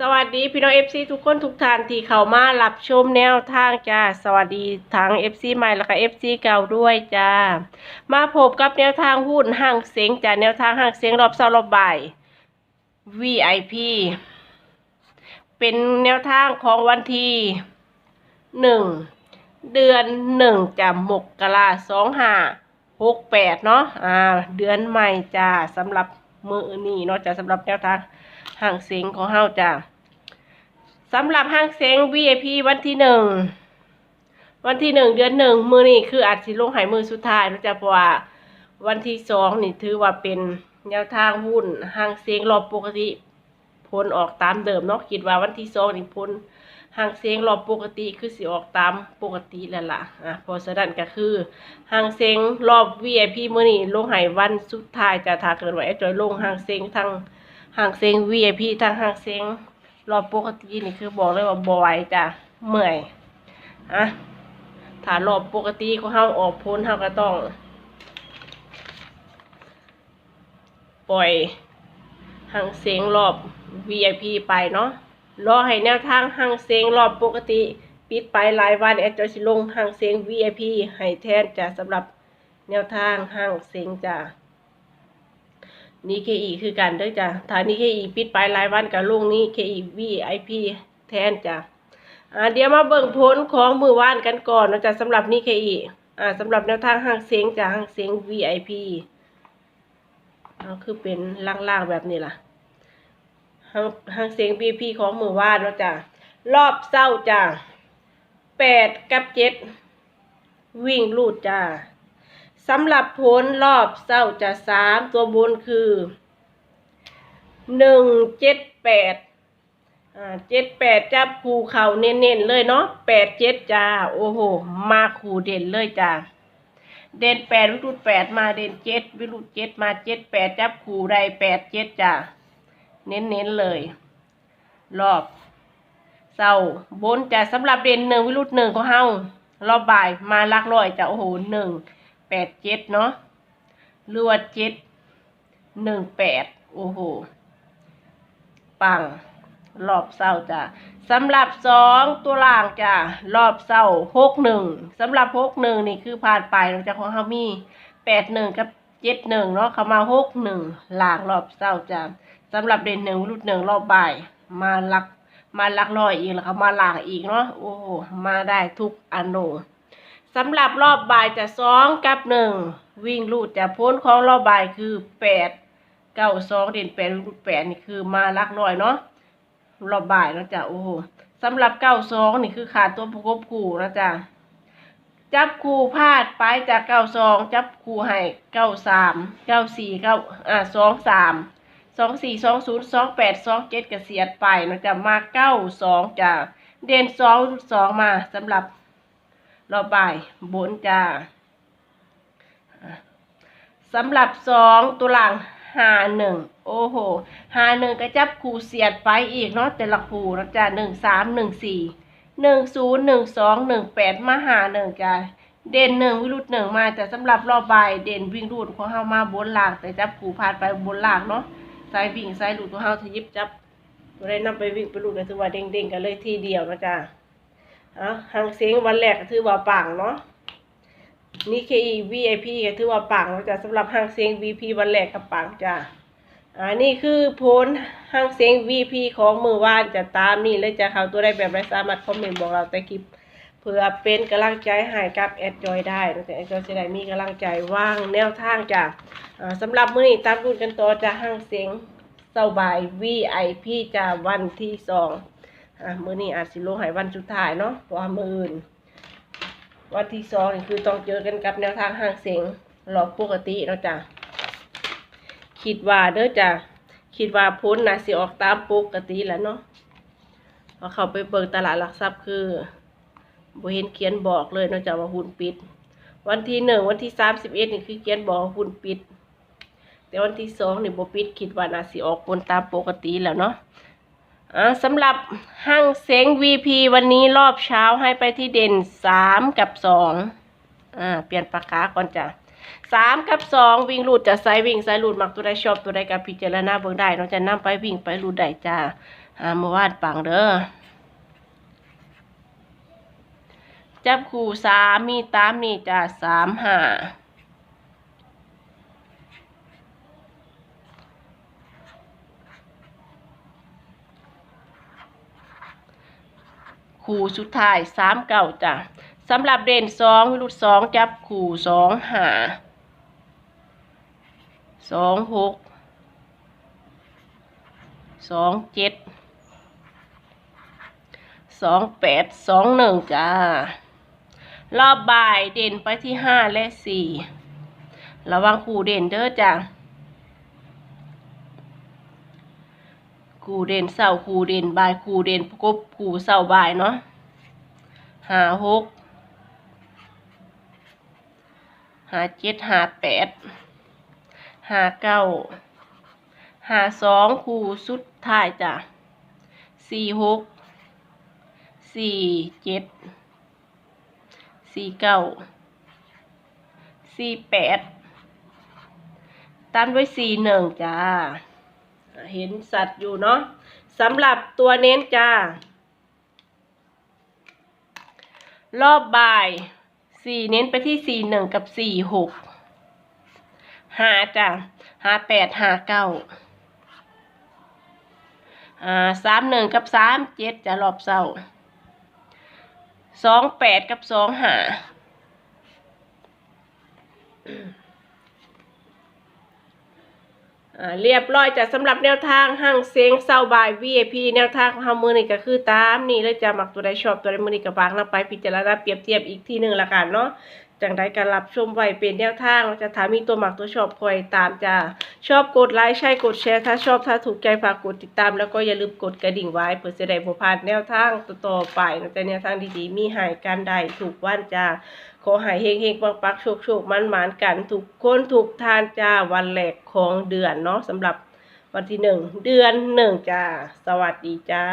สวัสดีพี่น้องเอฟซีทุกคนทุกท่านที่เข้ามารับชมแนวทางจ้าสวัสดีทั้งเอฟซีใหม่แล้วก็เอฟซีเก่าด้วยจ้ามาพบกับแนวทางหุ้นห้างเสียงจ้าแนวทางห้างเสียงรอบเสาร์รอบบ่าย VIP เป็นแนวทางของวันที่หนึ่งเดือนหนึ่งจ้ามกราสองห้าหกแปดเนาะอ่าเดือนใหม่จ้าสำหรับ มือนี้เนาะจ้าสำหรับแนวทางห้างเสียงของเฮาจ้ะสำหรับห้างเสียง VIP วันที่หนึ่งวันที่หนึ่งเดือนหนึ่งมือนี่คืออาจสิลงหายมือสุดท้ายนะจ๊ะเพราะว่าวันที่สองนี่ถือว่าเป็นแนวทางหุ้นห้างเสียงรอบปกติผลออกตามเดิมเนาะคิดว่าวันที่สองนี่ผล หางเสียงรอบปกติคือสิออกตามปกติแล้วล่ะอะพอสะดันก็คือหางเสียงรอบ VIP มือนี่ลงใหายวันสุดท้ายจะถ้าเกิดว่าไอ้จอยลงหางเสียงทั้งหางเซง VIP ทางหางเซงรอบปกตินี่คือบอกเลยว่าบ่ไหวจ้ะเมื่อยอะถ้ารอบปกติของเฮาออกพ้นเฮาก็ต้องปล่อยหางเซงรอบ VIP ไปเนาะ รอให้แนวทางห่างเซงรอบปกติ ปิดไปหลายวันแอดจอยสิลงห่างเซง VIP ให้แทนจ้ะสำหรับแนวทางห่างเซงจ้ะนี่เคอีคือกันเด้อจ้ะถ้านี่เคอีปิดไปรายวันกับลุงนี่เคอีวีไอพีแทนจ้ะอ่าเดี๋ยวมาเบิ่งผลของมือวานกันก่อนนะจ๊ะสำหรับนี่เคอีอ่าสำหรับแนวทางห้างเสียงจ้ะห้างเสียง VIP อ่าคือเป็นล่างๆแบบนี้ล่ะ ห้างห้างเสียง VIP ของมือวานเนาะจ้ะรอบเศร้าจ้ะแปดกับเจ็ดวิ่งลูดจ้าสำหรับผลรอบเศร้าจะสามตัวบนคือหนึ่งเจ็ดแปดอ่าเจ็ดแปดจับคูเขาเน้นๆเลยเนาะแปดเจ็ดจ้าโอ้โห มาคูเด่นเลยจ้าเด่นแปดวิรุตแปดมาเด่นเจ็ดวิรุตเจ็ดมาเจ็ดแปดจับคูได้แปดเจ็ดจ้า เน้นๆเลย รอบเศร้าบนจะสำหรับเด่นหนึ่งวิรุตหนึ่งของเฮารอบบ่ายมาลักร้อยจะโอ้โหหนึ่งแปดเจ็ดเนาะหรือว่าเจ็ดหนึ่งแปดโอ้โหปังรอบเศร้าจ้ะสำหรับสองตัวล่างจ้ะรอบเศร้าหกหนึ่งสำหรับหกหนึ่งนี่คือผ่านไปเราจะของเขามีแปดหนึ่งกับเจ็ดหนึ่งเนาะเขามาหกหนึ่งล่างรอบเศร้าจ้ะ สำหรับเด่นหนึ่งรุดหนึ่งรอบบ่าย มาลักมาลักลอยอีกแล้วเขามาล่างอีกเนาะโอ้มาได้ทุกอนุสำหรับรอบบ่ายจะสองกับหนึ่งวิ่งลูดจะพ้นของรอบบ่ายคือแปดเก้าสองเด่นแปดรูดแปดนี่คือมาลักลอยเนาะรอบบ่ายเนาะจ๊ะโอ้โหสำหรับเก้าสองนี่คือขาดตัวประกบคู่นะจ๊ะจับคู่พลาดไปจากเก้าสองจับคู่ให้เก้าสามเก้าสี่เก้าอ่าสองสาม สองสี่สองศูนย์สองแปดสองเจ็ดกระเสียดไปนะจ๊ะมาเก้าสองจ้ะเด่นสองสองมาสำหรับรอบบ่ายบนจ้าสำหรับสองตัวหลังหาหนึ่งโอ้โหหาหนึ่งก็จับคูเสียดไปอีกเนาะแต่ละคูนะจ้าหนึ่งสามหนึ่งสี่หนึ่งศูนย์หนึ่งสองหนึ่งแปดมาหาหนึ่งจ้าเด่นหนึ่งวิรุธหนึ่งมาแต่สำหรับรอบบ่ายเด่นวิ่งรูดของเฮามาบนหลังแต่จับคูผ่านไปบนหลังเนาะ สายวิ่งสายรูดของเฮาทยิบจับบ่ได้นำไปวิ่งไปรูดก็ถือว่าเด้งๆกันเลยทีเดียวนะจ้าอะหางเสียงวันแรกก็ถือว่าปังเนาะนี่ KE VIP ก็ถือว่าปังนะจ้ะสำหรับหางเสียง VP วันแรกก็ปังจ้ะอ่านี่คือผลห้างเสียง VP ของมือวานจะตามนี่เลยจะเขาตัวได้แบบไรสามารถคอมเมนต์บอกเราใต้คลิป เพื่อเป็นกำลังใจให้กับแอดจอยได้นะแต่แอดจอยจะได้มีกำลังใจว่างแนวทางจ้ะอ่าสำหรับมื้อนี้ตามรุ่นกันต่อจะห้างเสียงเสาบ่าย VIP จะวันที่สองอะมื้อนี้อาจสิลงหายวันสุดท้ายเนาะเพราะว่ามื้ออื่นวันที่สองนี่คือต้องเจอกันกับแนวทางห้างเสียงหลอกปกติเนาะจ้ะคิดว่าเด้อจ้ะคิดว่าพ้นนะสิออกตามปกติแหล้วเนาะพอเขาไปเบิกตลาดหลักทรัพย์คือ บ่เห็นเขียนบอกเลยนาะจ้ะว่าหุ้นปิด วันที่หนึ่งวันที่สามสิบเอ็ดนี่คือเขียนบอกหุ้นปิด แต่วันที่สองนี่บ่ปิดคิดว่าน่าสิออกผลตามปกติแล้วเนาะอ่าสำหรับห้างเซ็ง VP วันนี้รอบเช้าให้ไปที่เด่นสามกับสองอ่าเปลี่ยนปากกาก่อนจ้ะสามกับสองวิ่งรูดจะไซวิ่งไซรูดมักตัวใดชอบตัวใดกับพิจารณาเบิ่งได้เราจะนำไปวิ่งไปรูดได้จ้าอ่าเมื่อวานปังเด้อ จับคู่สามมีตามนี่จ้ะสามห้าคู่สุดท้ายสามเก่าจ้ะสำหรับเด่นสองวิรุตสองจับคู่สองห้าสองหกสองเจ็ดสองแปดสองหนึ่งจ้า รอบบ่ายเด่นไปที่ห้าและสี่ระวังคู่เด่นเด้อจ้ะคู่เด่นเสาคู่เด่นบ่ายคู่เด่นกบคู่เสาบ่ายเนาะห้าหกห้าเจ็ดห้าแปดห้าเก้าห้าสองคู่สุดท้ายจ้ะสี่หกสี่เจ็ด สี่เก้าสี่แปดตันไว้สี่หนึ่งจ้า เห็นสัตว์อยู่เนาะสำหรับตัวเน้นจ้า รอบบ่ายสี่เน้นไปที่สี่หนึ่งกับสี่หกห้าจ้ะห้าแปดห้าเก้าอ่าสามหนึ่งกับสามเจ็ดจะรอบเศร้า สองแปดกับสองหาอ่าเรียบร้อยจะสำหรับแนวทางห้างเซงเซาบาย VIP แนวทางของเฮามือนี่ก็คือตามนี่เลยจะหมักตัวใดชอบตัวใดมือนี่ก็บางนำไปพิจารณาเปรียบเทียบอีกทีหนึ่งละกันเนาะ จังใดการรับชมไว้เป็นแนวทางเราจะถามมีตัวหมักตัวชอบคอยตามจ้าชอบกดไลค์ใช่กดแชร์ ถ้าชอบถ้าถูกใจฝากกดติดตาม แล้วก็อย่าลืมกดกระดิ่งไว้เพื่อจะได้บ่พลาดแนวทางต่อไปนะแต่แนวทางดีๆมีหายกันได้ถูกวันจ้าขอหายเฮงเฮงปังปักโชคโชคมันหมานกันถูกคนถูกทานจ้าวันแรกของเดือนเนาะสำหรับวันที่หนึ่งเดือนหนึ่งจ้าสวัสดีจ้า